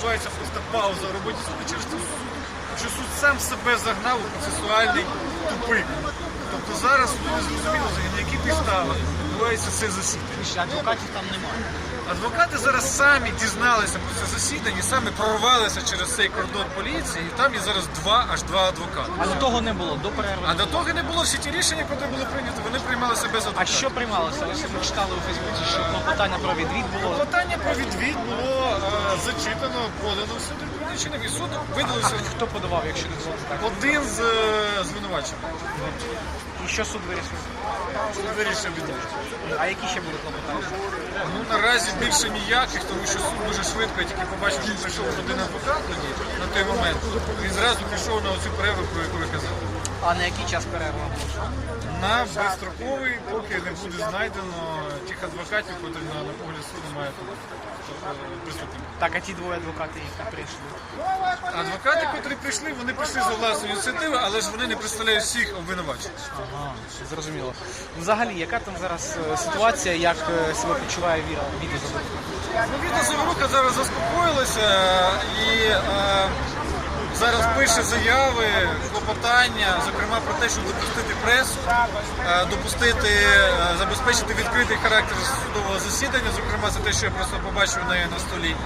відбувається просто пауза в роботі суду через те, що суд сам себе загнав у процесуальний тупик. Тобто зараз суду не зрозуміло, на які підстави відбувається це засідання. Ще адвокатів там немає. Адвокати зараз самі дізналися про це засідання, самі прорвалися через цей кордон поліції, і там є зараз два, аж два адвокати. А до того не було, до перерви. А до того не було всі ті рішення, які були прийняті, вони приймалися без А що приймалося? Ми читали у Фейсбуці, що клопотання про відвід було. Клопотання про відвід було зачитано, подано в суд і суд видалився хто подавав, якщо не було так? один з е, звинувачених. І що суд вирішив? Суд вирішив відвід. А які ще були клопотання? Ну наразі більше ніяких, тому що суд дуже швидко, я тільки побачив, що прийшов один адвокат тоді, на той момент. Він зразу пішов на оцю перерву, про яку ви казали. А на який час перерва? На безстроковий, поки не буде знайдено тих адвокатів, котрі на, на погляд суду мають тобто. Так, а ті двоє адвокатів, які прийшли. Адвокати, котрі прийшли, вони прийшли за власною ініціативою, але ж вони не представляють всіх обвинувачених. Ага, зрозуміло. Взагалі, яка там зараз е, ситуація, як е, себе почуває Віра відеозабитка? Ну, Віта Заворуха зараз заспокоїлася і е, зараз пише заяви, клопотання, зокрема про те, щоб допустити пресу, е, допустити, е, забезпечити відкритий характер судового засідання. Зокрема, це те, що я просто побачив неї на столі.